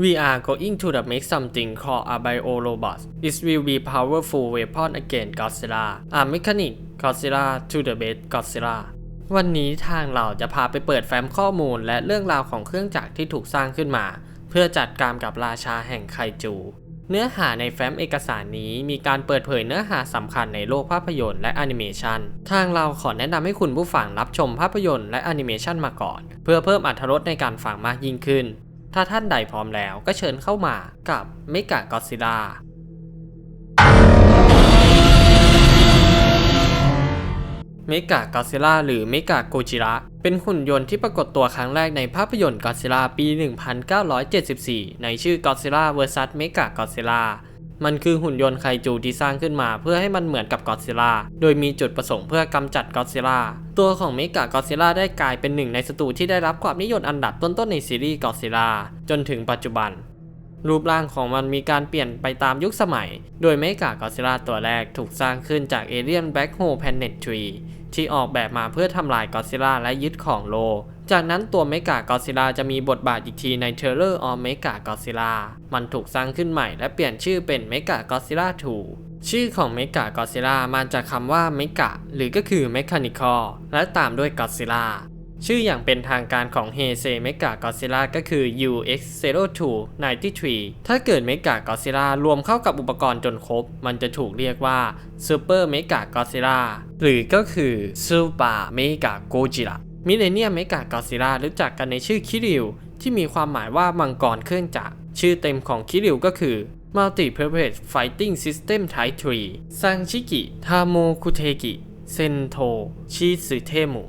We are going to the make something called a biorobot. It will be powerful weapon against Godzilla. A mechanic Godzilla to the best Godzilla. วันนี้ทางเราจะพาไปเปิดแฟ้มข้อมูลและเรื่องราวของเครื่องจักรที่ถูกสร้างขึ้นมา เพื่อจัดการกับราชาแห่งไคจู เนื้อหาในแฟ้มเอกสารนี้มีการเปิดเผยเนื้อหาสำคัญในโลกภาพยนตร์และแอนิเมชันทางเราขอแนะนำให้คุณผู้ฟังรับชมภาพยนตร์และแอนิเมชันมาก่อน เพื่อเพิ่มอรรถรสในการฟังมากยิ่งขึ้น ถ้าท่านใดพร้อมแล้วก็เชิญเข้ามากับเมกะกอซิล่าเมกะกอซิล่าหรือเมกะโกจิระเป็นหุ่นยนต์ที่ปรากฏตัวครั้งแรกในภาพยนตร์กอซิล่าปี 1974 ในชื่อกอซิล่า vs เมกะกอซิล่า มันคือหุ่นยนต์ไคจูที่สร้างขึ้นมาเพื่อให้มันเหมือนกับกอซิล่า โดยมีจุดประสงค์เพื่อกำจัดกอซิล่า ตัวของเมกะกอซิล่าได้กลายเป็นหนึ่งในศัตรูที่ได้รับความนิยมอันดับต้นๆในซีรีส์กอซิล่าจนถึงปัจจุบัน รูปร่างของมันมีการเปลี่ยนไปตามยุคสมัย โดยเมกากอซิล่าตัวแรกถูกสร้างขึ้นจากเอเลียนแบ็กโฮแพนเน็ตทรีที่ออกแบบมาเพื่อทำลายกอซิล่าและยึดของโล จากนั้นตัวเมกากอซิลาจะมีบทบาทอีกทีในเทเลอร์ออฟเมกากอซิลามันถูกสร้างขึ้นใหม่และเปลี่ยนชื่อเป็นเมกากอซิล่า2ชื่อของเมกากอซิลามาจากคำว่าเมกะหรือก็คือเมคานิคอลและตามด้วยกอซิลาชื่ออย่างเป็นทางการของเฮเซเมกากอซิล่าก็คือ UX0293 ถ้าเกิดเมกากอซิล่ารวมเข้ากับอุปกรณ์จนครบ มันจะถูกเรียกว่าซูเปอร์เมกากอซิล่าหรือก็คือซูเปอร์เมกาโกจิระ มิเลเนียมเมกากอซิล่ารู้จักกันในชื่อคิริว ที่มีความหมายว่ามังกรเครื่องจักร ชื่อเต็มของคิริวก็คือ Multi Purpose Fighting System Type 3ซังชิกิ ทาโมคุเทกิ เซนโท ชิซึเทมุ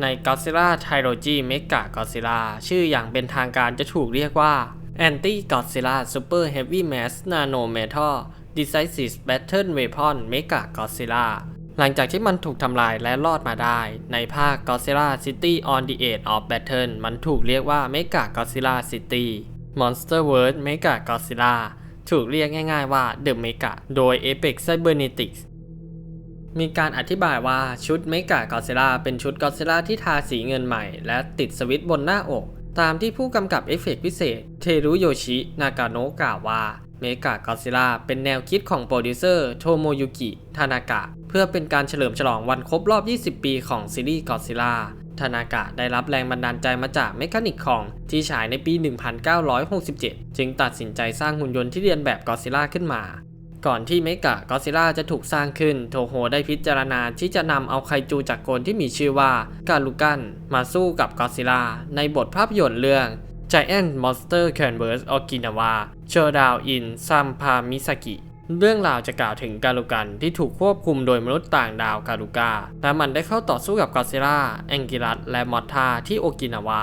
ใน Godzilla Trilogy Mega Godzilla ชื่ออย่างเป็นทางการจะถูกเรียกว่า Anti Godzilla Super Heavy Mass Nano Metal Decisive Battle Weapon Mega Godzilla หลังจากที่มันถูกทำลายและรอดมาได้ ในภาค Godzilla City on the Edge of Battle มันถูกเรียกว่า Mega Godzilla City Monster World Mega Godzilla ถูกเรียกง่ายๆว่า The Mega โดย Apex Cybernetics มีการอธิบายว่าชุดเมกากอซิล่าเป็นชุดกอซิล่าที่ทาสีเงินใหม่ และติดสวิตช์บนหน้าอก ตามที่ผู้กำกับเอฟเฟกพิเศษ เทรุโยชิ นากาโนะกล่าวว่าเมกากอซิล่าเป็นแนวคิดของโปรดิวเซอร์โทโมยุกิ ทานากะ เพื่อเป็นการเฉลิมฉลองวันครบรอบ 20 ปีของซีรีส์กอซิล่าทานากะได้รับแรงบันดาลใจมาจากเมคานิกของที่ฉายในปี 1967 จึงตัดสินใจสร้างหุ่นยนต์ที่เรียนแบบกอซิล่าขึ้นมา ก่อนที่เมกะกอซิล่าจะถูกสร้างขึ้น โทโฮได้พิจารณาที่จะนำเอาไคจูจากโกลที่มีชื่อว่าการุกันมาสู้กับกอซิล่าในบทภาพยนตร์เรื่อง Giant Monster Canvas Okinawa Showdown in Sampamisaki เรื่องราวจะกล่าวถึงการุกันที่ถูกควบคุมโดยมนุษย์ต่างดาวการุกา แต่มันได้เข้าต่อสู้กับกอซิล่าแองกิรัสและมอทธาที่โอกินาวา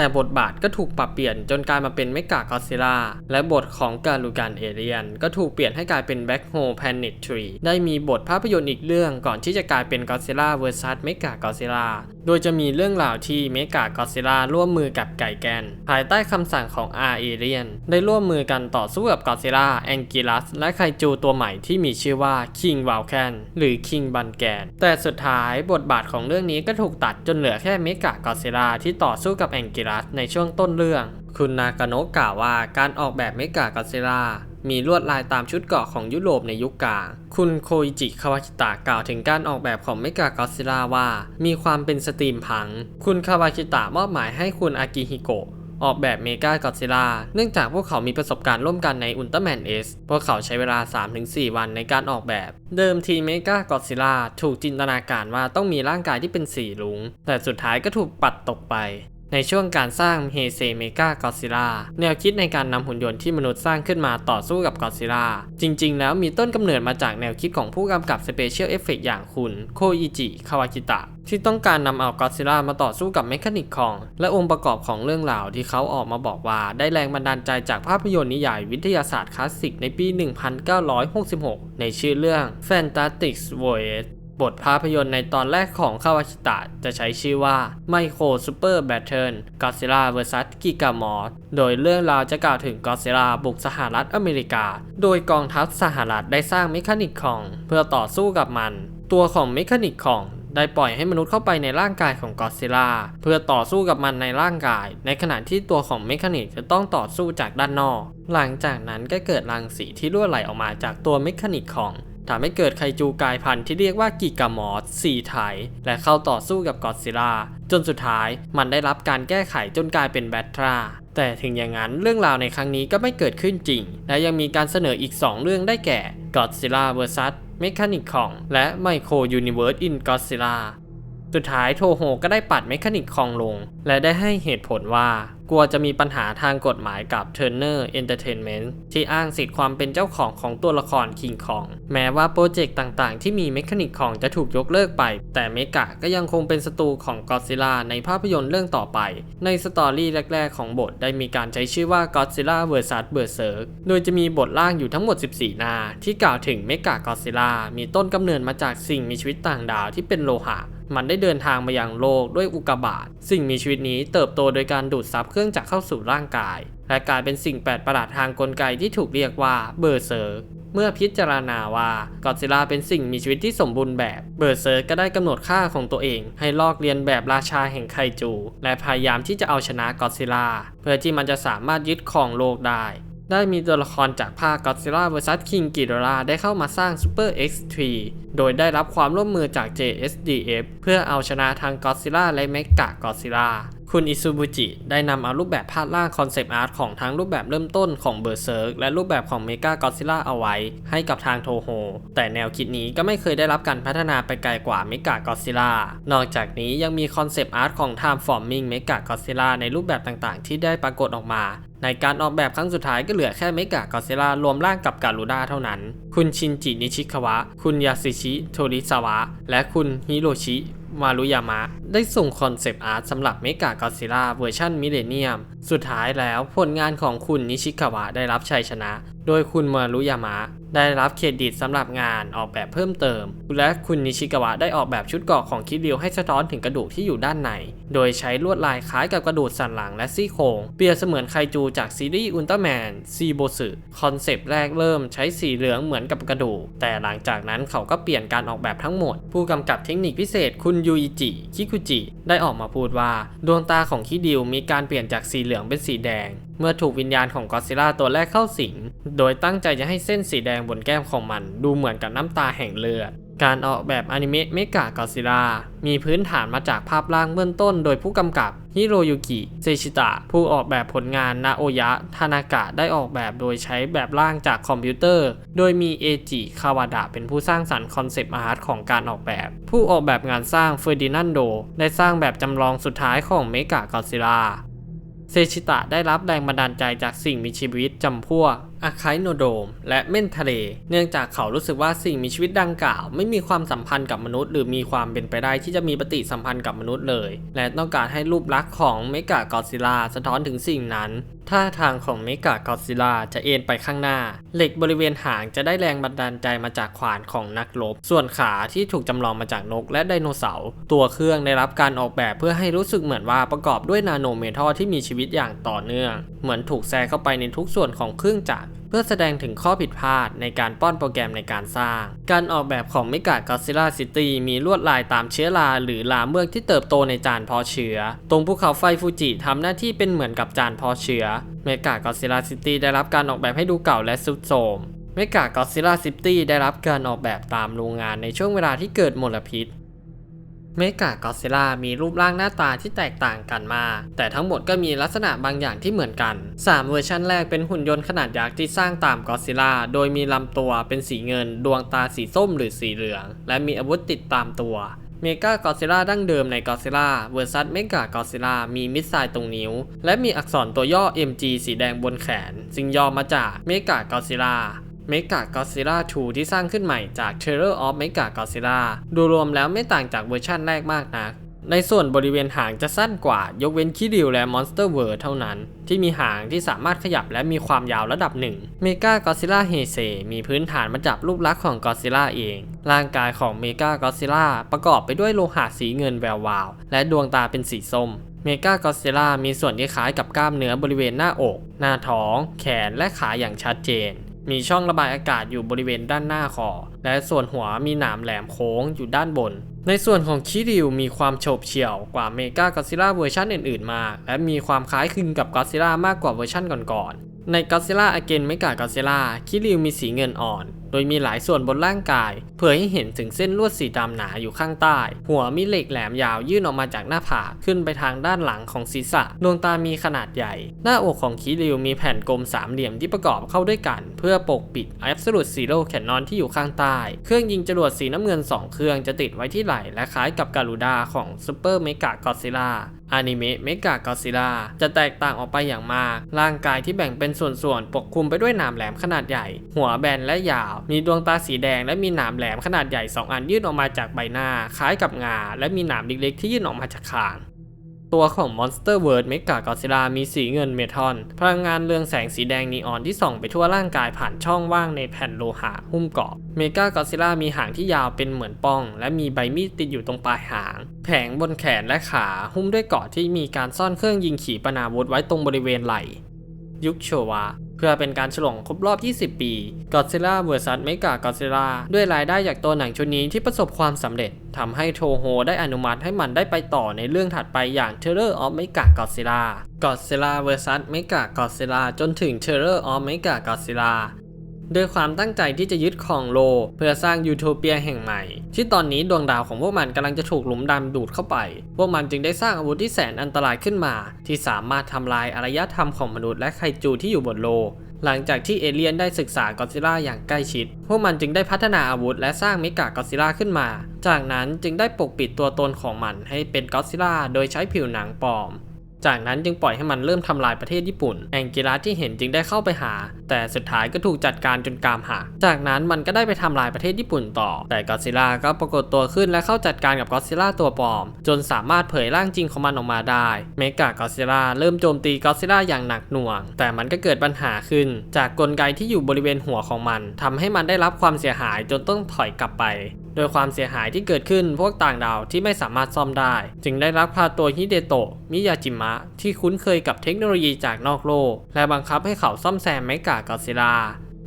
แต่บทบาทก็ถูกปรับเปลี่ยนจนกลายมาเป็นเมกากอซิล่าและบทของการูกันเอเลียน ก็ถูกเปลี่ยนให้กลายเป็นแบ็คโฮแพนเนตทรีได้มีบทภาพยนตร์อีกเรื่องก่อนที่จะกลายเป็นกอซิล่าเวอร์ซัสเมกากอซิล่าโดยจะมีเรื่องราวที่เมกากอซิล่าร่วมมือกับไก่แกน ภายใต้คำสั่งของอาร์เอเลียนได้ร่วมมือกันต่อสู้กับกอซิล่าแองกิลัสและไคจูตัวใหม่ที่มีชื่อว่าคิงวาลแคนหรือคิงบันแกนแต่สุดท้ายบทบาทของเรื่องนี้ก็ถูกตัดจนเหลือแค่เมกากอซิล่าที่ต่อสู้กับแองกิลัสในช่วงต้นเรื่อง คุณนากาโนะกล่าวว่าการออกแบบเมกากอซิล่ามีลวดลายตามชุดเกาะของยุโรปในยุคกลาง คุณโคอิจิคาวาชิตะกล่าวถึงการออกแบบของเมกากอซิล่าว่า มีความเป็นสตรีมพัง คุณคาวาชิตะมอบหมายให้คุณอากิฮิโกะออกแบบเมกากอซิล่าเนื่องจากพวกเขามีประสบการณ์ร่วมกันในอุลตร้าแมนเอสพวกเขาใช้เวลา 3-4 วันในการออกแบบ เดิมทีเมกากอซิล่าถูกจินตนาการว่าต้องมีร่างกายที่เป็นสีลุง แต่สุดท้ายก็ถูกปัดตกไป ในช่วงการสร้างเฮเซเมกากอซิล่าแนวคิดในการนำหุ่นยนต์ที่มนุษย์สร้างขึ้นมาต่อสู้กับกอซิล่าจริง ๆ แล้วมีต้นกำเนิดมาจากแนวคิดของผู้กำกับสเปเชียลเอฟเฟกอย่างคุณโคอิจิคาวาจิตะที่ต้องการนำเอากอซิล่ามาต่อสู้กับเมคานิกของ และองค์ประกอบของเรื่องราวที่เขาออกมาบอกว่าได้แรงบันดาลใจจากภาพยนตร์นิยายวิทยาศาสตร์คลาสสิกในปี 1966 ในชื่อเรื่อง Fantastic Voyage บทภาพยนตร์ในตอนแรกของคาวาชิตะจะใช้ชื่อว่า Micro Super Battle Godzilla vs Gigamon โดยเรื่องราวจะกล่าวถึงกอซิล่าบุกสหรัฐอเมริกา โดยกองทัพสหรัฐได้สร้างเมคานิกของ เพื่อต่อสู้กับมัน ตัวของเมคานิกของได้ปล่อยให้มนุษย์เข้าไปในร่างกายของกอซิล่าเพื่อต่อสู้กับมันในร่างกาย ในขณะที่ตัวของเมคานิกจะต้องต่อสู้จากด้านนอก หลังจากนั้นก็เกิดรังสีที่รั่วไหลออกมาจากตัวเมคานิกของ ทำให้เกิดไคจูกลายพันธุ์ที่เรียกว่ากิกามอสสี่ไถและเข้าต่อสู้กับกอดซิลล่าจนสุดท้ายมันได้รับการแก้ไขจนกลายเป็นแบทราแต่ถึงอย่างนั้นเรื่องราวในครั้งนี้ก็ไม่เกิดขึ้นจริง และยังมีการเสนออีก 2 เรื่องได้แก่ Godzilla vs Mechanic Kong และ Micro Universe in Godzilla สุดท้ายโทโฮก็ได้ปัดเมคานิกคองลง และได้ให้เหตุผลว่า กลัวจะมีปัญหาทางกฎหมายกับ Turner Entertainment ที่อ้างสิทธิ์ความเป็นเจ้าของของตัวละครคิงคอง แม้ว่าโปรเจกต์ต่างๆ ที่มีเมคานิกของจะถูกยกเลิกไป แต่เมกะก็ยังคงเป็นศัตรูของก d ซิล่าในภาพยนตร์เรื่องต่อไป ในสตอรี่แรก ๆ ของบทได้มีการใช้ชื่อว่า Godzilla vs Berserk โดยจะมีบทล่างอยู่ทั้งหมด 14 หน้า ที่กล่าวถึงเมกะก d ซิล่ามีต้นกำเนิดมาจากสิ่งมีชีวิตต่างดาวที่เป็นโลหะ มันได้เดินทางมายังโลกด้วยอุกกาบาตสิ่งมีชีวิตนี้เติบโตโดยการดูดซับเครื่องจักรเข้าสู่ร่างกาย และกลายเป็นสิ่งแปลกประหลาดทางกลไกที่ถูกเรียกว่าเบอร์เซอร์เมื่อพิจารณาว่ากอดซิลาเป็นสิ่งมีชีวิตที่สมบูรณ์แบบ เบอร์เซอร์ก็ได้กำหนดค่าของตัวเอง ให้ลอกเลียนแบบราชาแห่งไคจู และพยายามที่จะเอาชนะกอดซิลาเพื่อที่มันจะสามารถยึดครองโลกได้ ได้มีตัวละครจากภาค Godzilla vs King Ghidorah ได้เข้ามาสร้าง Super X3 โดยได้รับความร่วมมือจาก JSDF เพื่อเอาชนะทาง Godzilla และ Mega Godzilla คุณอิซูบุจิได้นำเอารูปแบบภาพล่างคอนเซปต์อาร์ตของทั้งรูปแบบเริ่มต้นของ Berserk และรูปแบบของ Mega Godzilla เอาไว้ ให้กับทางโทโฮ แต่แนวคิดนี้ก็ไม่เคยได้รับการพัฒนาไปไกลกว่า Mega Godzilla นอกจากนี้ยังมีคอนเซปต์อาร์ตของ Time Forming Mega Godzilla ในรูปแบบต่างๆ ที่ได้ปรากฏออกมา ในการออกแบบครั้งสุดท้ายก็เหลือแค่เมกะกอซิล่ารวมร่างกับการูด้าเท่านั้น คุณชินจินิชิคาวะ คุณยาซิชิโทริซาวะ และคุณฮิโรชิ มารุยามะ ได้ส่งคอนเซปต์อาร์ตสำหรับเมกะกอซิล่าเวอร์ชันมิเลเนียม สุดท้ายแล้วผลงานของคุณนิชิคาวะได้รับชัยชนะ โดยคุณมารุยามะ ได้รับเครดิตสำหรับงานออกแบบเพิ่มเติม และคุณนิชิกาวะได้ออกแบบชุดเกราะของคิริวให้สะท้อนถึงกระดูกที่อยู่ด้านใน โดยใช้ลวดลายคล้ายกับกระดูกสันหลังและซี่โครงเปรียบเสมือนไคจูจากซีรีส์อุลตร้าแมนซีโบสึคอนเซปต์แรกเริ่มใช้สีเหลืองเหมือนกับกระดูก แต่หลังจากนั้นเขาก็เปลี่ยนการออกแบบทั้งหมด ผู้กำกับเทคนิคพิเศษคุณยูอิจิ คิคุจิ ได้ออกมาพูดว่า ดวงตาของคิริวมีการเปลี่ยนจากสีเหลืองเป็นสีแดง เมื่อถูกวิญญาณของกอซิล่าตัวแรกเข้าสิง โดยตั้งใจจะให้เส้นสีแดงบนแก้มของมัน ดูเหมือนกับน้ำตาแห่งเลือด การออกแบบอนิเมะเมกะกอซิล่ามีพื้นฐานมาจากภาพร่างเบื้องต้น โดยผู้กำกับฮิโรยุกิ เซชิตะ ผู้ออกแบบผลงานนาโอยะ ทานากะได้ออกแบบโดยใช้แบบร่างจากคอมพิวเตอร์ โดยมีเอจิคาวาดะเป็นผู้สร้างสรรค์คอนเซปต์อาร์ตของการออกแบบ ผู้ออกแบบงานสร้างเฟอร์ดินันโด ได้สร้างแบบจำลองสุดท้ายของเมกะกอซิล่า เซชิตะได้รับแรงบันดาลใจจากสิ่งมีชีวิตจำพวก อาคายโนโดม และเม่นทะเล เนื่องจากเขารู้สึกว่าสิ่งมีชีวิตดังกล่าว ไม่มีความสัมพันธ์กับมนุษย์ หรือมีความเป็นไปได้ที่จะมีปฏิสัมพันธ์กับมนุษย์เลย และต้องการให้รูปลักษณ์ของเมกะกอซิล่าสะท้อนถึงสิ่งนั้นท่าทางของเมกะกอซิล่าจะเอ็นไปข้างหน้า เหล็กบริเวณหางจะได้แรงบันดาลใจมาจากขวานของนักรบ ส่วนขาที่ถูกจำลองมาจากนกและไดโนเสาร์ ตัวเครื่องได้รับการออกแบบเพื่อให้รู้สึกเหมือนว่าประกอบด้วยนาโนเมทัลที่มีชีวิตอย่างต่อเนื่อง เหมือนถูกแทรกเข้าไปในทุกส่วนของเครื่องจักร เพื่อแสดงถึงข้อผิดพลาดในการป้อนโปรแกรมในการสร้าง การออกแบบของเมกะกอซิล่าซิตี้มีลวดลายตามเชื้อราหรือลาเมือกที่เติบโตในจานเพาะเชื้อ ตรงภูเขาไฟฟูจิทำหน้าที่เป็นเหมือนกับจานเพาะเชื้อเมกะกอซิล่าซิตี้ได้รับการออกแบบให้ดูเก่าและสุดโทรมเมกะกอซิล่าซิตี้ได้รับการออกแบบตามโรงงานในช่วงเวลาที่เกิดมลพิษ เมกะกอซิล่ามีรูปร่างหน้าตาที่แตกต่างกันมา แต่ทั้งหมดก็มีลักษณะบางอย่างที่เหมือนกัน 3 เวอร์ชันแรกเป็นหุ่นยนต์ขนาดยักษ์ที่สร้างตามกอซิล่าโดยมีลำตัวเป็นสีเงิน ดวงตาสีส้มหรือสีเหลือง และมีอาวุธติดตามตัวเมกากอซิล่าดั้งเดิมในกอซิล่าเวอร์ซัสเมกากอซิล่ามีมิสไซล์ตรงนิ้ว และมีอักษรตัวย่อ MG สีแดงบนแขนซึ่งย่อมาจากเมกากอซิล่า เมกากอซิล่า2ที่สร้างขึ้นใหม่จาก Terror of Mega Godzilla ดูรวมแล้วไม่ต่างจากเวอร์ชั่นแรกมากนักในส่วนบริเวณหางจะสั้นกว่ายกเว้นคิริวและมอนสเตอร์เวิร์เท่านั้น ที่มีหางที่สามารถขยับและมีความยาวระดับหนึ่งเมกากอซิล่าเฮเซมีพื้นฐานมาจากรูปลักษณ์ของกอซิล่าเอง ร่างกายของเมกากอซิล่าประกอบไปด้วยโลหะสีเงินแวววาว และดวงตาเป็นสีส้มเมกากอซิล่ามีส่วนที่คล้ายกับกล้ามเนื้อบริเวณหน้าอก หน้าท้อง แขนและขาอย่างชัดเจน มีช่องระบายอากาศอยู่บริเวณด้านหน้าคอ และส่วนหัวมีหนามแหลมโค้งอยู่ด้านบน ในส่วนของคิริวมีความโฉบเฉี่ยวกว่าเมกากอซิล่าเวอร์ชันอื่นๆ มากและมีความคล้ายคลึงกับกอซิล่ามากกว่าเวอร์ชันก่อนๆ ในกอซิล่าอเกนเมกากอซิล่าคิริวมีสีเงินอ่อนโดยมีหลายส่วนบนร่างกาย เผยให้เห็นถึงเส้นลวดสีดำหนาอยู่ข้างใต้ หัวมีเหล็กแหลมยาวยื่นออกมาจากหน้าผากขึ้นไปทางด้านหลังของศีรษะ ดวงตามีขนาดใหญ่ หน้าอกของคิริวมีแผ่นกลมสามเหลี่ยมที่ประกอบเข้าด้วยกัน เพื่อปกปิด Absolute Zero Cannon ที่อยู่ข้างใต้ เครื่องยิงจรวดสีน้ำเงิน 2 เครื่องจะติดไว้ที่ไหล่และคล้ายกับการูดาของ Super Mega Godzilla อนิเมะเมกากอซิล่าจะแตกต่างออกไปอย่างมาก ร่างกายที่แบ่งเป็นส่วนๆ ปกคลุมไปด้วยหนามแหลมขนาดใหญ่ หัวแบนและยาวมีดวงตาสีแดงและมีหนามแหลมขนาดใหญ่ 2 อันยื่นออกมาจากใบหน้า คล้ายกับงา และมีหนามเล็กๆ ที่ยื่นออกมาจากคางตัวของ Monster World Mega Godzilla มีสีเงินเมทัลพลังงานเรืองแสงสีแดงนีออนที่ส่องไปทั่วร่างกายผ่านช่องว่างในแผ่นโลหะหุ้มเกาะ Mega Godzilla มีหางที่ยาวเป็นเหมือนป้อง และมีใบมีดติดอยู่ตรงปลายหาง แผงบนแขนและขา หุ้มด้วยเกาะที่มีการซ่อนเครื่องยิงขีปนาวุธไว้ตรงบริเวณไหล่ ยุคโชวะ เพื่อเป็นการฉลองครบรอบ 20 ปี Godzilla vs Mega Godzilla ด้วยรายได้จากตัวหนังชุดนี้ที่ประสบความสำเร็จทำให้โทโฮได้อนุมัติให้มันได้ไปต่อในเรื่องถัดไปอย่าง Terror of Mega Godzilla Godzilla vs Mega Godzilla จนถึง Terror of Mega Godzilla ด้วยความตั้งใจที่จะยึดครองโลกเพื่อสร้างยูโทเปียแห่งใหม่ ที่ตอนนี้ดวงดาวของพวกมันกำลังจะถูกหลุมดำดูดเข้าไป พวกมันจึงได้สร้างอาวุธที่แสนอันตรายขึ้นมา ที่สามารถทำลายอารยธรรมของมนุษย์และไคจูที่อยู่บนโลกหลังจากที่เอเลียนได้ศึกษากอซิล่าอย่างใกล้ชิด พวกมันจึงได้พัฒนาอาวุธและสร้างเมกากอซิล่าขึ้นมา จากนั้นจึงได้ปกปิดตัวตนของมันให้เป็นกอซิล่าโดยใช้ผิวหนังปลอม จากนั้นจึงปล่อยให้มันเริ่มทำลายประเทศญี่ปุ่นแองกิรัสที่เห็นจึงได้เข้าไปหา แต่สุดท้ายก็ถูกจัดการจนกามหักจากนั้นมันก็ได้ไปทำลายประเทศญี่ปุ่นต่อ แต่กอซิล่าก็ปรากฏตัวขึ้นและเข้าจัดการกับกอซิล่าตัวปลอม จนสามารถเผยร่างจริงของมันออกมาได้เมกากอซิล่าเริ่มโจมตีกอซิล่าอย่างหนักหน่วง แต่มันก็เกิดปัญหาขึ้น จากกลไกที่อยู่บริเวณหัวของมันทำให้มันได้รับความเสียหายจนต้องถอยกลับไป โดยความเสียหายที่เกิดขึ้นพวกต่างดาวที่ไม่สามารถซ่อมได้ จึงได้รับพาตัวฮิเดโตะมิยาจิมะที่คุ้นเคยกับเทคโนโลยีจากนอกโลก และบังคับให้เขาซ่อมแซมเมกากอซิลา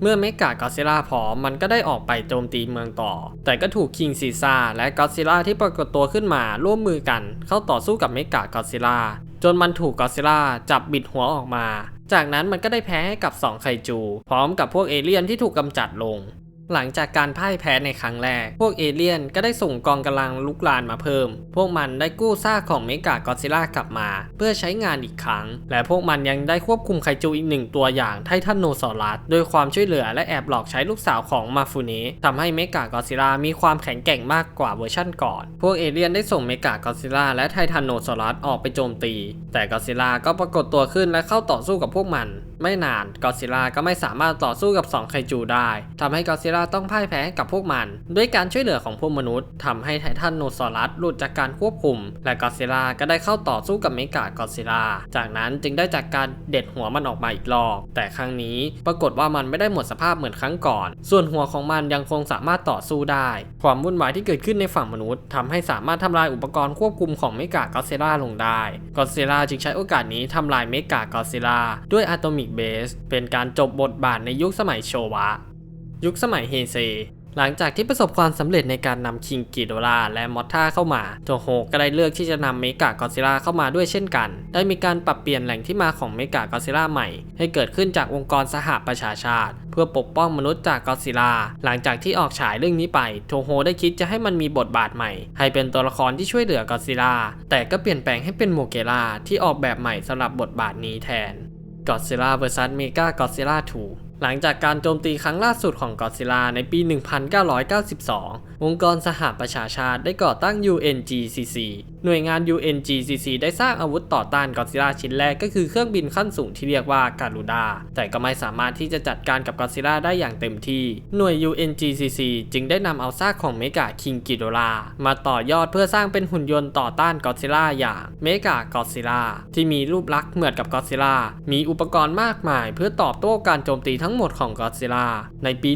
เมื่อเมกากอซิล่าพร้อมมันก็ได้ออกไปโจมตีเมืองต่อ แต่ก็ถูกคิงซีซ่าและกอซิล่าที่ปรากฏตัวขึ้นมาร่วมมือกันเข้าต่อสู้กับเมกากอซิล่าจนมันถูกกอซิล่าจับบิดหัวออกมา จากนั้นมันก็ได้แพ้ให้กับสองไคจู พร้อมกับพวกเอเลี่ยนที่ถูกกำจัดลง หลังจากการพ่ายแพ้ในครั้งแรก พวกเอเลี่ยนก็ได้ส่งกองกำลังลุกลานมาเพิ่ม พวกมันได้กู้ซากของเมกากอซิล่ากลับมา เพื่อใช้งานอีกครั้ง และพวกมันยังได้ควบคุมไคจูอีกหนึ่งตัวอย่างไททันโนซอรัสโดยความช่วยเหลือและแอบหลอกใช้ลูกสาวของมาฟูเนะทำให้เมกากอซิล่ามีความแข็งแกร่งมากกว่าเวอร์ชั่นก่อน พวกเอเลี่ยนได้ส่งเมกากอซิล่าและไททันโนซอรัสออกไปโจมตี แต่กอซิล่าก็ปรากฏตัวขึ้นและเข้าต่อสู้กับพวกมัน ไม่นานกอซิล่าก็ไม่สามารถต่อสู้กับ2ไคจูได้ทำให้กอซิล่าต้องพ่ายแพ้กับพวกมัน ด้วยการช่วยเหลือของพวกมนุษย์ทำให้ไททันโนซอรัสหลุดจากการควบคุม และกอซิล่าก็ได้เข้าต่อสู้กับเมกากอซิล่าจากนั้นจึงได้จากการเด็ดหัวมันออกมาอีกรอบ แต่ครั้งนี้ปรากฏว่ามันไม่ได้หมดสภาพเหมือนครั้งก่อน ส่วนหัวของมันยังคงสามารถต่อสู้ได้ ความวุ่นวายที่เกิดขึ้นในฝั่งมนุษย์ทำให้สามารถทำลายอุปกรณ์ควบคุมของเมกากอซิล่าลงได้กอซิล่าจึงใช้โอกาสนี้ทำลายเมกากอซิล่าด้วยอะโตมิกเบสเป็นการจบบทบาทในยุคสมัยโชวะ ยุคสมัยเฮเซ หลังจากที่ประสบความสำเร็จในการนำคิงกิโดราและมอท่าเข้ามาโทโฮก็ได้เลือกที่จะนำเมกากอซิล่าเข้ามาด้วยเช่นกัน ได้มีการปรับเปลี่ยนแหล่งที่มาของเมกากอซิล่าใหม่ ให้เกิดขึ้นจากองค์กรสหประชาชาติ เพื่อปกป้องมนุษย์จากกอซิล่าหลังจากที่ออกฉายเรื่องนี้ไปโทโฮได้คิดจะให้มันมีบทบาทใหม่ ให้เป็นตัวละครที่ช่วยเหลือกอซิล่าแต่ก็เปลี่ยนแปลงให้เป็นโมเกล่าที่ออกแบบใหม่สำหรับบทบาทนี้แทน Godzilla vs Mega Godzilla 2 หลังจากการโจมตีครั้งล่าสุดของกอซิลาในปี 1992 องค์กรสหประชาชาติได้ก่อตั้ง UNGCC หน่วยงาน UNGCC ได้สร้างอาวุธต่อต้าน Godzilla ชิ้นแรกก็คือเครื่องบินขั้นสูงที่เรียกว่าการูดา แต่ก็ไม่สามารถที่จะจัดการกับ Godzilla ได้อย่างเต็มที่ หน่วย UNGCC จึงได้นำเอาซากของเมกาคิงกิโดรามาต่อยอดเพื่อสร้างเป็นหุ่นยนต์ต่อต้าน Godzilla อย่างเมกากอซิล่าที่มีรูปลักษณ์เหมือนกับ Godzilla มีอุปกรณ์มากมาย เพื่อตอบโต้การโจมตีทั้งหมดของ Godzilla ในปี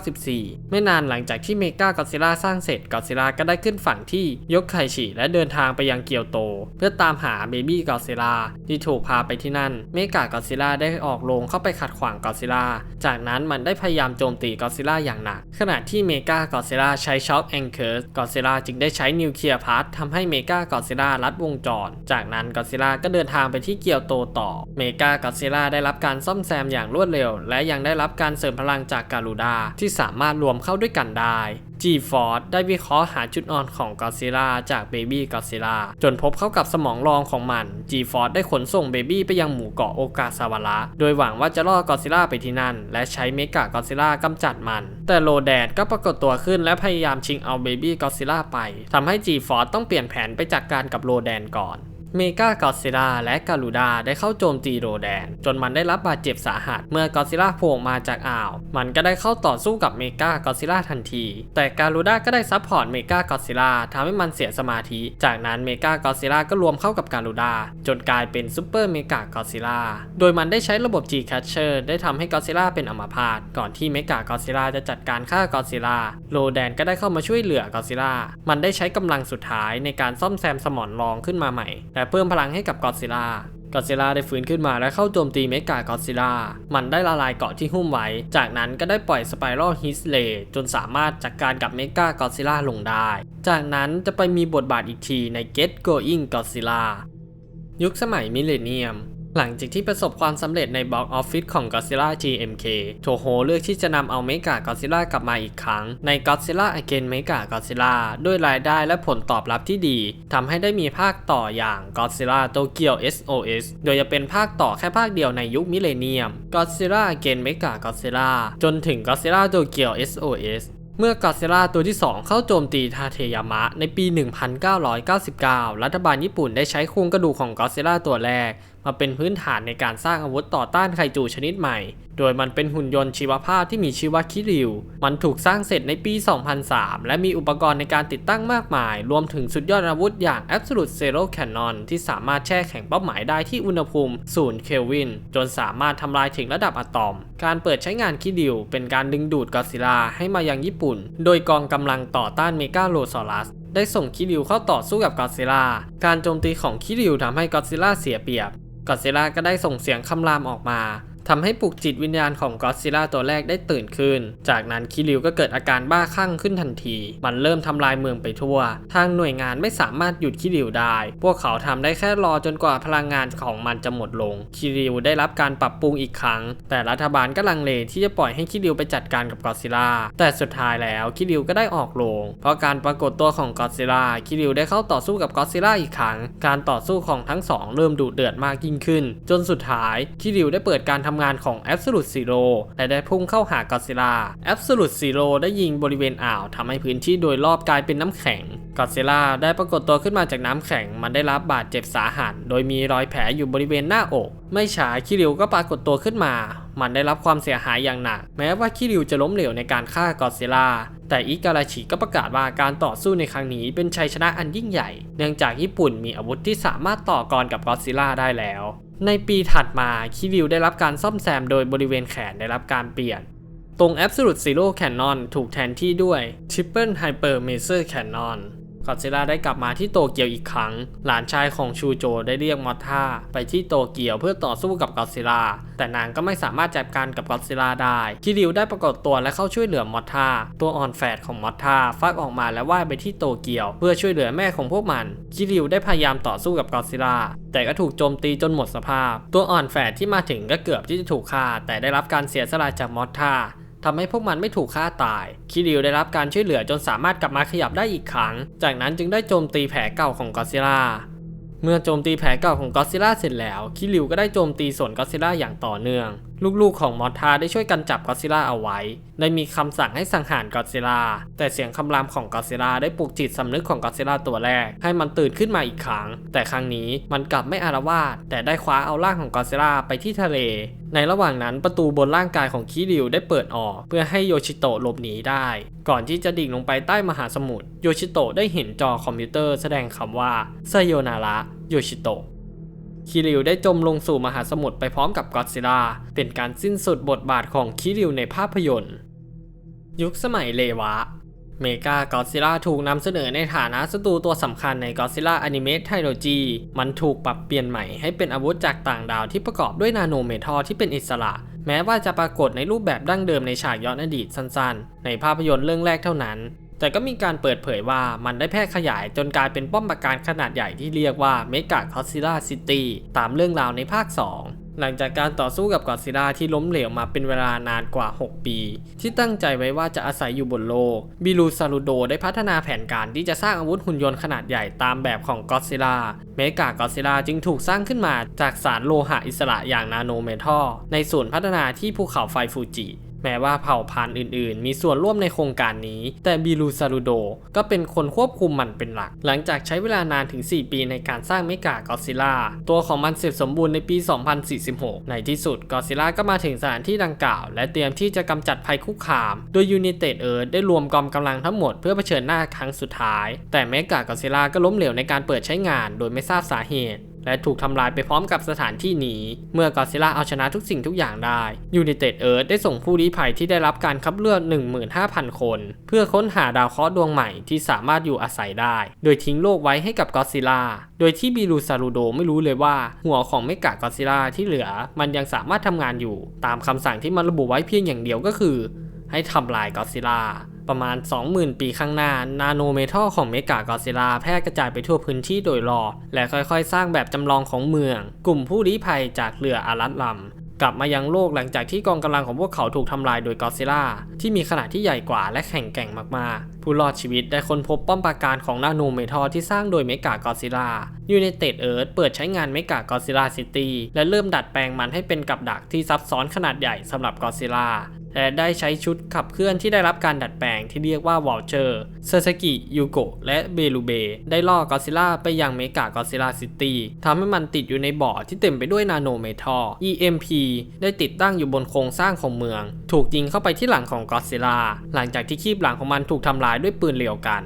1994 ไม่นานหลังจากที่เมกากอซิล่าสร้างเสร็จ Godzilla ก็ได้ขึ้นฝั่งที่ยกไคชิและเดินทางไปยังเกียวโต เพื่อตามหาเบบี้กอซิล่าที่ถูกพาไปที่นั่น เมกากอซิล่าได้ออกโรงเข้าไปขัดขวางกอซิล่าจากนั้นมันได้พยายามโจมตีกอซิล่าอย่างหนัก ขณะที่เมกากอซิล่าใช้ช็อคแองเกิร์สกอซิล่าจึงได้ใช้นิวเคลียร์พาร์ททำให้เมกากอซิล่าลัดวงจร จากนั้นกอซิล่าก็เดินทางไปที่เกียวโตต่อ เมกากอซิล่าได้รับการซ่อมแซมอย่างรวดเร็ว และยังได้รับการเสริมพลังจากการูดาที่สามารถรวมเข้าด้วยกันได้ G-Force ได้วิเคราะห์หาจุดอ่อนของกอซิล่าจากเบบี้กอซิล่าจนพบเข้ากับสมองรองของมัน G-Force ได้ขนส่งเบบี้ไปยังหมู่เกาะโอกาซาวาระ โดยหวังว่าจะล่อกอซิล่าไปที่นั่น และใช้เมกากอซิล่ากำจัดมัน แต่โลแดดก็ปรากฏตัวขึ้นและพยายามชิงเอาเบบี้กอซิล่าไปทำให้ G-Force ต้องเปลี่ยนแผนไปจัดกการกับโลแดนก่อน เมกากอซิล่าและกาลูดาได้เข้าโจมตีโรแดน จนมันได้รับบาดเจ็บสาหัส เมื่อกอซิล่าโผล่มาจากอ่าว มันก็ได้เข้าต่อสู้กับเมกากอซิล่าทันที แต่กาลูดาก็ได้ซับพอร์ตเมกากอซิล่าทำให้มันเสียสมาธิ จากนั้นเมกากอซิล่าก็รวมเข้ากับกาลูดา จนกลายเป็นซูเปอร์เมกากอซิล่าโดยมันได้ใช้ระบบ G Catcher ได้ทำให้กอซิล่าเป็นอัมพาตก่อนที่เมกากอซิล่าจะจัดการฆ่ากอซิล่าโรแดนก็ได้เข้ามาช่วยเหลือกอซิล่ามันได้ใช้กำลังสุดท้ายในการซ่อมแซมสมอนรองขึ้นมาใหม่และเพิ่มพลังให้กับกอดซิลากอดซิลาได้ฟื้นขึ้นมาและเข้าโจมตีเมกากอดซิลา มันได้ละลายเกาะที่หุ้มไว้ จากนั้นก็ได้ปล่อยสไปรัลฮิสเลจนสามารถจัดการกับเมกากอดซิลาลงได้ จากนั้นจะไปมีบทบาทอีกทีใน Get Going Godzilla ยุคสมัยมิเลเนียม หลังจากที่ประสบความสำเร็จในบ็อกออฟฟิศของ Godzilla GMK โทโฮเลือกที่จะนำเอาเมกากอ d z ิล่ากลับมาอีกครั้ง ใน Godzilla Again Mega Godzilla ด้วยรายได้และผลตอบรับที่ดีทำให้ได้มีภาคต่ออย่าง Godzilla Tokyo SOS โดยจะเป็นภาคต่อแค่ภาคเดียวในยุคมิเลเนียม Godzilla Again Mega Godzilla จนถึง Godzilla Tokyo SOS เมื่อกอดซิล่าตัวที่ 2 เข้าโจมตีทาเทยามะในปี 1999 รัฐบาลญี่ปุ่นได้ใช้โครงกระดูกของกอดซิล่าตัวแรกมาเป็นพื้นฐานในการสร้างอาวุธต่อต้านไคจูชนิดใหม่ โดยมันเป็นหุ่นยนต์ชีวภาพที่มีชื่อว่าคิริว มันถูกสร้างเสร็จในปี 2003 และมีอุปกรณ์ในการติดตั้งมากมาย รวมถึงสุดยอดอาวุธอย่าง Absolute Zero Cannon ที่สามารถแช่แข็งเป้าหมายได้ที่อุณหภูมิ0เคลวิน จนสามารถทำลายถึงระดับอะตอม การเปิดใช้งานคิริว เป็นการดึงดูดกอซิล่าให้มายังญี่ปุ่น โดยกองกำลังต่อต้านเมกาโลซอรัสได้ส่งคิริวเข้าต่อสู้กับกอซิล่า การโจมตีของคิริวทำให้กอซิล่าเสียเปรียบกอดซิลล่าก็ได้ส่งเสียงคำรามออกมา ทำให้ปลุกจิตวิญญาณของกอดซิลล่าตัวแรกได้ตื่นขึ้น จากนั้นคิริวก็เกิดอาการบ้าคลั่งขึ้นทันที มันเริ่มทำลายเมืองไปทั่ว ทางหน่วยงานไม่สามารถหยุดคิริวได้ พวกเขาทำได้แค่รอจนกว่าพลังงานของมันจะหมดลง คิริวได้รับการปรับปรุงอีกครั้ง แต่รัฐบาลก็ลังเลที่จะปล่อยให้คิริวไปจัดการกับกอดซิลล่า แต่สุดท้ายแล้วคิริวก็ได้ออกโรงเพราะการปรากฏตัวของกอดซิลล่า คิริวได้เข้าต่อสู้กับกอดซิลล่าอีกครั้ง การต่อสู้ของทั้งสองเริ่มดุเดือดมากยิ่งขึ้น จนสุดท้ายคิริวได้เปิดการทำงานของ Absolute Zero และได้พุ่งเข้าหากอดซิล่า Absolute Zero ได้ยิงบริเวณอ่าวทำให้พื้นที่โดยรอบกลายเป็นน้ำแข็งกอดซิล่าได้ปรากฏตัวขึ้นมาจากน้ำแข็ง มันได้รับบาดเจ็บสาหัส โดยมีรอยแผลอยู่บริเวณหน้าอก ไม่ช้าคิริวก็ปรากฏตัวขึ้นมา มันได้รับความเสียหายอย่างหนัก แม้ว่าคิริวจะล้มเหลวในการฆ่ากอดซิล่าแต่อิการาชิก็ประกาศว่าการต่อสู้ในครั้งนี้เป็นชัยชนะอันยิ่งใหญ่ เนื่องจากญี่ปุ่นมีอาวุธที่สามารถต่อกรกับกอดซิล่าได้แล้ว ในปีถัดมาคิริวได้รับการซ่อมแซมโดยบริเวณแขนได้รับการเปลี่ยน ตรง Absolute Zero Cannon ถูกแทนที่ด้วย Triple Hyper Maser Cannon กอดซิลล่าได้กลับมาที่โตเกียวอีกครั้ง หลานชายของชูโจได้เรียกมอทธาไปที่โตเกียวเพื่อต่อสู้กับกอดซิลล่าแต่นางก็ไม่สามารถจัดการกับกอดซิลล่าได้ คิริวได้ปรากฏตัวและเข้าช่วยเหลือมอทธาตัวอ่อนแฝดของมอทธาฟักออกมาและว่ายไปที่โตเกียว เพื่อช่วยเหลือแม่ของพวกมัน คิริวได้พยายามต่อสู้กับกอดซิลล่าแต่ก็ถูกโจมตีจนหมดสภาพ ตัวอ่อนแฝดที่มาถึงก็เกือบที่จะถูกฆ่า แต่ได้รับการเสียสละจากมอทธา ทำให้พวกมันไม่ถูกฆ่าตาย คิริวได้รับการช่วยเหลือจนสามารถกลับมาขยับได้อีกครั้ง จากนั้นจึงได้โจมตีแผลเก่าของกอซิลล่า เมื่อโจมตีแผลเก่าของกอซิลล่าเสร็จแล้ว คิริวก็ได้โจมตีส่วนกอซิล่าอย่างต่อเนื่อง ลูกๆของมอทาได้ช่วยกันจับกอดซิลล่าเอาไว้ ได้มีคำสั่งให้สังหารกอดซิลล่าแต่เสียงคำรามของกอดซิลล่าได้ปลุกจิตสำนึกของกอดซิลล่าตัวแรก ให้มันตื่นขึ้นมาอีกครั้ง แต่ครั้งนี้มันกลับไม่อารวาสแต่ได้คว้าเอาร่างของกอดซิลล่าไปที่ทะเล ในระหว่างนั้นประตูบนร่างกายของคิริวได้เปิดออก เพื่อให้โยชิโตะหลบหนีได้ ก่อนที่จะดิ่งลงไปใต้มหาสมุทรโยชิโตะได้เห็นจอคอมพิวเตอร์แสดงคำว่าไซโยนาระโยชิโตะ คิริวได้จมลงสู่มหาสมุทรไปพร้อมกับกอดซิลล่าเป็นการสิ้นสุดบทบาทของคิริวในภาพยนตร์ ยุคสมัยเลวะ เมกากอซิล่าถูกนำเสนอในฐานะศัตรูตัวสำคัญในกอซิล่าอนิเมะไทโลจีมันถูกปรับเปลี่ยนใหม่ให้เป็นอาวุธจากต่างดาวที่ประกอบด้วยนาโนเมทัลที่เป็นอิสระ แม้ว่าจะปรากฏในรูปแบบดั้งเดิมในฉากย้อนอดีตสั้นๆ ในภาพยนตร์เรื่องแรกเท่านั้น แต่ก็มีการเปิดเผยว่ามันได้แพร่ขยายจนกลายเป็นป้อมปราการขนาดใหญ่ที่เรียกว่าเมกาคอซิล่าซิตี้ตามเรื่องราวในภาค 2หลังจากการต่อสู้กับกอดซิล่าที่ล้มเหลวมาเป็นเวลานานกว่า 6 ปี ที่ตั้งใจไว้ว่าจะอาศัยอยู่บนโลก บิลูซารูโดได้พัฒนาแผนการที่จะสร้างอาวุธหุ่นยนต์ขนาดใหญ่ตามแบบของกอดซิล่าเมกากอดซิลล่าจึงถูกสร้างขึ้นมาจากสารโลหะอิสระอย่างนาโนเมทัลในศูนย์พัฒนาที่ภูเขาไฟฟูจิ แม้ว่าเผ่าพันธุ์อื่นๆ มีส่วนร่วมในโครงการนี้ แต่บิลูซารูโดก็เป็นคนควบคุมมันเป็นหลัก หลังจากใช้เวลานานถึง 4 ปีในการสร้างเมกากอซิล่าตัวของมันเสร็จสมบูรณ์ในปี 2046 ในที่สุดกอซิล่าก็มาถึงสถานที่ดังกล่าว และเตรียมที่จะกำจัดภัยคุกคาม โดยยูนิเต็ดเอิร์ได้รวมกองกำลังทั้งหมดเพื่อเผชิญหน้าครั้งสุดท้าย แต่เมกากอซิล่าก็ล้มเหลวในการเปิดใช้งาน โดยไม่ทราบสาเหตุ และถูกทำลายไปพร้อมกับสถานที่นี้ เมื่อกอซิล่าเอาชนะทุกสิ่งทุกอย่างได้ยูนิเต็ดเอิร์ธได้ส่งผู้ลี้ภัยที่ได้รับการคับเลือก 15,000 คน เพื่อค้นหาดาวเคราะห์ดวงใหม่ที่สามารถอยู่อาศัยได้ โดยทิ้งโลกไว้ให้กับกอซิล่าโดยที่บิลูซารูโดไม่รู้เลยว่า หัวของเมกากอซิล่าที่เหลือ มันยังสามารถทำงานอยู่ ตามคำสั่งที่มันระบุไว้เพียงอย่างเดียวก็คือ ให้ทำลายกอซิล่า ประมาณ 20,000 ปีข้างหน้า นาโนเมทัลของเมกากอซิล่าแพร่กระจายไปทั่วพื้นที่โดยรอบและค่อยๆ สร้างแบบจำลองของเมือง กลุ่มผู้ลี้ภัยจากเรืออารัตลัมกลับมายังโลกหลังจากที่กองกำลังของพวกเขาถูกทำลายโดยกอซิล่าที่มีขนาดที่ใหญ่กว่าและแข็งแกร่งมากๆ ผู้รอดชีวิตได้ค้นพบป้อมปราการของนาโนเมทัลที่สร้างโดยเมกากอซิล่ายูเนเต็ดเอิร์ธเปิดใช้งานเมกากอซิล่าซิตี้และเริ่มดัดแปลงมันให้เป็นกับดักที่ซับซ้อนขนาดใหญ่สำหรับกอซิล่า และได้ใช้ชุดขับเคลื่อนที่ได้รับการดัดแปลงที่เรียกว่าวอลเชอร์เซซากิยูโกะและเบลูเบได้ล่อกอซิล่าไปยังเมกากอซิล่าซิตี้ทำให้มันติดอยู่ในบ่อที่เต็มไปด้วยนาโนเมทัล EMP ได้ติดตั้งอยู่บนโครงสร้างของเมือง ถูกยิงเข้าไปที่หลังของกอซิล่าหลังจากที่คีบหลังของมันถูกทำลายด้วยปืนเรียวกัน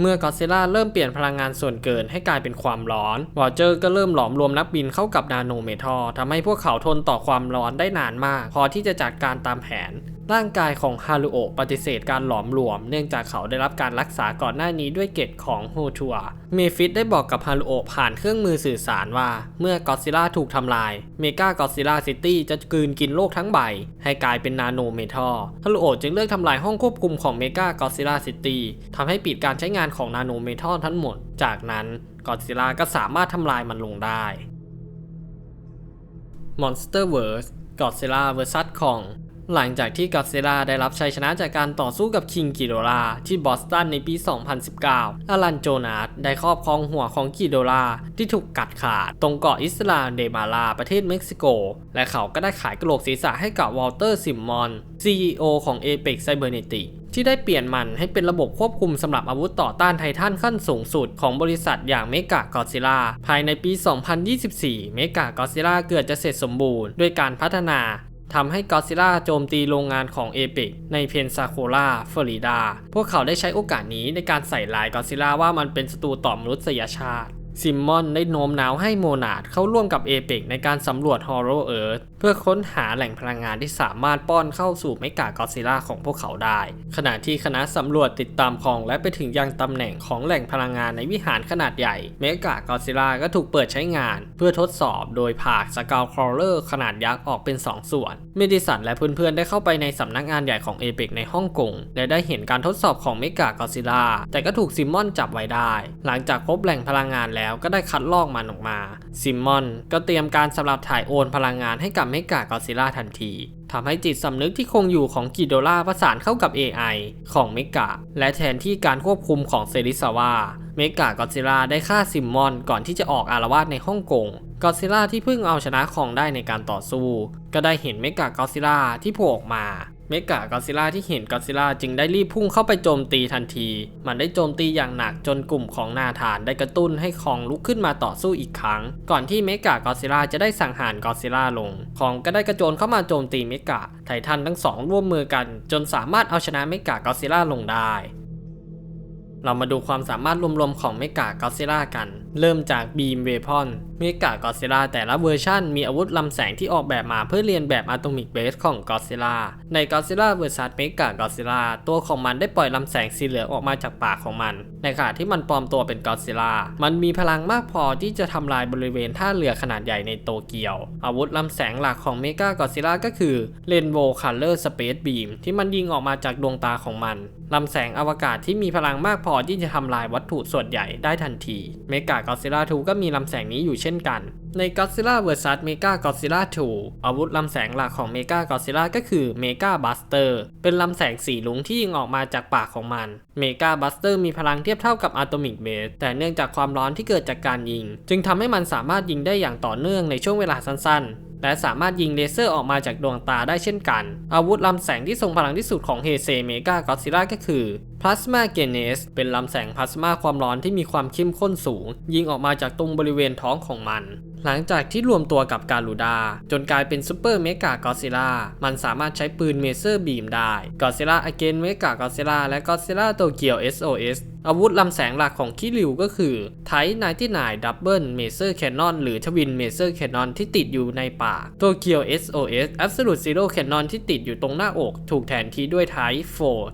เมื่อกอซิล่าเริ่มเปลี่ยนพลังงานส่วนเกินให้กลายเป็นความร้อน วอลเจอร์ก็เริ่มหลอมรวมนักบินเข้ากับนาโนเมทัลทำให้พวกเขาทนต่อความร้อนได้นานมาก พอที่จะจัดการตามแผน ร่างกายของฮารุโอะปฏิเสธการหลอมรวม เนื่องจากเขาได้รับการรักษาก่อนหน้านี้ด้วยเกตของโฮทัวเมฟิตได้บอกกับฮารุโอะผ่านเครื่องมือสื่อสารว่า เมื่อกอซิล่าถูกทำลาย เมกากอซิล่าซิตี้จะกลืนกินโลกทั้งใบ ให้กลายเป็นนาโนเมทัลฮารุโอะจึงเลือกทำลายห้องควบคุมของเมกากอซิล่าซิตี้ทำให้ปิดการใช้งานของนาโนเมทัลทั้งหมด จากนั้นกอซิล่าก็สามารถทำลายมันลงได้ Monsterverse Godzilla vs Kong หลังจากที่กอดซิล่าได้รับชัยชนะจากการต่อสู้กับคิงกิโดราที่บอสตันในปี 2019อารันโจนาสได้ครอบครองหัวของกิโดราที่ถูกกัดขาด ตรงเกาะอิสลาเดมาลาประเทศเม็กซิโก และเขาก็ได้ขายกระโหลกศีรษะให้กับวอลเตอร์ซิมมอน CEO ของ Apex Cybernetic ที่ได้เปลี่ยนมันให้เป็นระบบควบคุมสำหรับอาวุธต่อต้านไททันขั้นสูงสุดของบริษัทอย่างเมกากอซิล่าภายในปี 2024 เมกากอซิล่าเกือบจะเสร็จสมบูรณ์ด้วยการพัฒนา ทำให้กอซิล่าโจมตีโรงงานของเอพิกในเพนซาโคลาฟลอริดา พวกเขาได้ใช้โอกาสนี้ในการใส่ลายกอซิล่าว่ามันเป็นศัตรูต่อมนุษยชาติ ซิมมอนได้โน้มน้าวให้โมนาดเข้าร่วมกับเอเ c ในการสำรวจฮอ r โรเอิร์ธเพื่อค้นหาแหล่งพลังงานที่สามารถป้อนเข้าสู่เมกากอซิล่าของพวกเขาได้ ขณะที่คณะสำรวจติดตามของและไปถึงยังตำแหน่งของแหล่งพลังงานในวิหารขนาดใหญ่เมกากอซิล่าก็ถูกเปิดใช้งาน เพื่อทดสอบโดยผากสกาวคลอเลอร์ขนาดยักษ์ออกเป็น 2 ส่วนเมดิสันและเพื่อนๆได้เข้าไปในสำนักงานใหญ่ของเอเ c ในฮ่องกงและได้เห็นการทดสอบของเมกากอซิล่าแต่ก็ถูกซิมมอนจับไว้ได้ หลังจากพบแหล่งพลังงานแล้วแล้วก็ได้คัดลอกมันออกมา ซิมมอนก็เตรียมการสำหรับถ่ายโอนพลังงานให้กับเมกากอซิล่าทันทีทำให้จิตสำนึกที่คงอยู่ของกิโดล่าประสานเข้ากับ AI ของเมกาและแทนที่การควบคุมของเซริซาวาเมกากอซิล่าได้ฆ่าซิมมอนก่อนที่จะออกอารวาสในฮ่องกงกอซิล่าที่เพิ่งเอาชนะของได้ในการต่อสู้ ก็ได้เห็นเมกากอซิล่าที่โผล่ออกมา เมกากอซิล่าที่เห็นกอซิล่าจึงได้รีบพุ่งเข้าไปโจมตีทันที มันได้โจมตีอย่างหนักจนกลุ่มของนาธานได้กระตุ้นให้คองลุกขึ้นมาต่อสู้อีกครั้ง ก่อนที่เมกากอซิล่าจะได้สังหารกอซิล่าลง คองก็ได้กระโจนเข้ามาโจมตีเมกาไททันทั้งสองร่วมมือกัน จนสามารถเอาชนะเมกากอซิล่าลงได้ เรามาดูความสามารถรวมๆของเมกากอซิล่ากัน เริ่มจากบีมเวพอนเมกากอซิล่าแต่ละเวอร์ชันมีอาวุธลำแสงที่ออกแบบมาเพื่อเรียนแบบอะตอมิกเบสของกอซิล่าในกอซิล่าเวอร์ซัสเมกากอซิล่าตัวของมันได้ปล่อยลำแสงสีเหลืองออกมาจากปากของมัน ในขณะที่มันปลอมตัวเป็นกอซิล่ามันมีพลังมากพอที่จะทำลายบริเวณท่าเรือขนาดใหญ่ในโตเกียว อาวุธลำแสงหลักของเมกากอซิล่าก็คือเรนโบว์คัลเลอร์สเปซบีมที่มันยิงออกมาจากดวงตาของมันลำแสงอวกาศที่มีพลังมากพอที่จะทำลายวัตถุส่วนใหญ่ได้ทันที เมกากอซิล่า2ก็มีลำแสงนี้อยู่เช่นกัน ใน Godzilla vs Mega Godzilla 2 อาวุธลำแสงหลักของ Mega Godzilla ก็คือ Mega Buster เป็นลำแสงสีลุงที่ยิงออกมาจากปากของมัน Mega Buster มีพลังเทียบเท่ากับ Atomic Blade แต่เนื่องจากความร้อนที่เกิดจากการยิง จึงทำให้มันสามารถยิงได้อย่างต่อเนื่องในช่วงเวลาสั้นๆ และสามารถยิงเลเซอร์ออกมาจากดวงตาได้เช่นกัน อาวุธลำแสงที่ทรงพลังที่สุดของเฮเซเมกากอซิล่าก็คือ Plasma g e n e s เป็นลำแสงพลาสมาความร้อนที่มีความเข้มข้นสูง ยิงออกมาจากตรงบริเวณท้องของมันหลังจากที่รวมตัวกับการูดา จนกลายเป็นซูเปอร์เมกากอซิล่ามันสามารถใช้ปืนเมเซอร์บีมได้กอซิล่าอเกนเมกากอซิล่าและกอซิล่าโตเกียว SOS อาวุธลำแสงหลักของคิริวก็คือไที่หน่ายดับเบิลเมเซอร์แคนนอนหรือทวินเมเซอร์แคนนอนที่ติดอยู่ในป่าโตเกียว SOS Absolute Zero แคนนอนที่ติดอยู่ตรงหน้าอก ถูกแทนที่ด้วยไท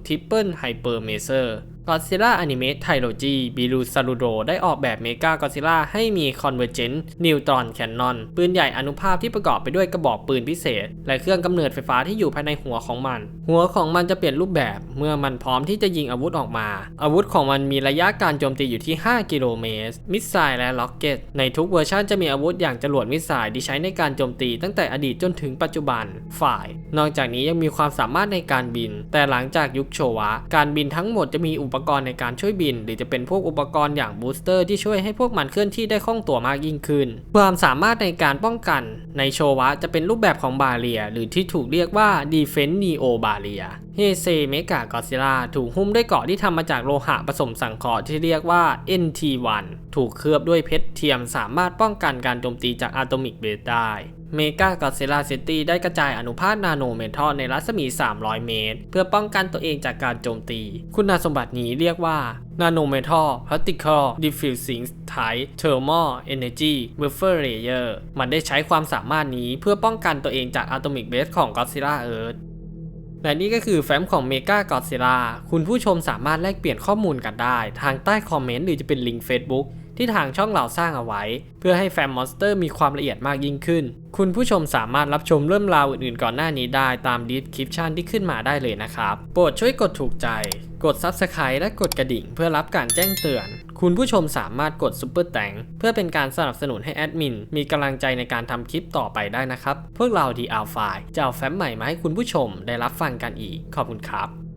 ริปเปิลไฮเปอร์เมเซอร์ Godzilla Animate Trilogy บิลูซารุโดได้ออกแบบเมกากอซิล่าให้มี Convergent Neutron Cannon ปืนใหญ่อนุภาคที่ประกอบไปด้วยกระบอกปืนพิเศษ และเครื่องกำเนิดไฟฟ้าที่อยู่ภายในหัวของมัน หัวของมันจะเปลี่ยนรูปแบบเมื่อมันพร้อมที่จะยิงอาวุธออกมา อาวุธของมันมีระยะการโจมตีอยู่ที่ 5 กิโลเมตร มิสไซล์และล็อกเก็ต ในทุกเวอร์ชันจะมีอาวุธอย่างจรวดมิสไซล์ที่ใช้ในการโจมตีตั้งแต่อดีตจนถึงปัจจุบัน ฝ่าย นอกจากนี้ยังมีความสามารถในการบิน แต่หลังจากยุคโชวะ การบินทั้งหมดจะมีอุปปกรณ์ในการช่วยบิน หรือจะเป็นพวกอุปกรณ์อย่างบูสเตอร์ที่ช่วยให้พวกมันเคลื่อนที่ได้คล่องตัวมากยิ่งขึ้น ความสามารถในการป้องกันในโชวะจะเป็นรูปแบบของบาเรีย หรือที่ถูกเรียกว่า Defense Neo Barrier เฮเซเมกากอซิล่าถูกหุ้มด้วยเกราะที่ทำมาจากโลหะผสมสังเคราะห์ที่เรียกว่า NT1 ถูกเคลือบด้วยเพชรเทียมสามารถป้องกันการโจมตีจากอะโตมิกเบสได้ เมกากอซิล่าซิตี้ได้กระจายอนุภาคนาโนเมทัลในรัศมี 300 เมตร เพื่อป้องกันตัวเองจากการโจมตี คุณสมบัตินี้เรียกว่า Nano Metal Particle Diffusing Type Thermal Energy Buffer Layer มันได้ใช้ความสามารถนี้เพื่อป้องกันตัวเองจากอะโตมิกเบสของ Godzilla Earth และนี่ก็คือแฟ้มของเมกากอดซิลาคุณผู้ชมสามารถแลกเปลี่ยนข้อมูลกันได้ ทางใต้คอมเมนต์หรือจะเป็นลิงก์ Facebook ที่ทางช่องเราสร้างเอาไว้ เพื่อให้แฟมมอนสเตอร์มีความละเอียดมากยิ่งขึ้น คุณผู้ชมสามารถรับชมเรื่องราวอื่นๆก่อนหน้านี้ได้ตามดีสคริปชันที่ขึ้นมาได้เลยนะครับ โปรดช่วยกดถูกใจ กด Subscribe และกดกระดิ่ง เพื่อรับการแจ้งเตือน คุณผู้ชมสามารถกดซุปเปอร์แตงเพื่อเป็นการสนับสนุนให้แอดมินมีกำลังใจในการทำคลิปต่อไปได้นะครับ พวกเราดีอัลไฟจะเอาแฟ้มใหม่มาให้คุณผู้ชมได้รับฟังกันอีก ขอบคุณครับ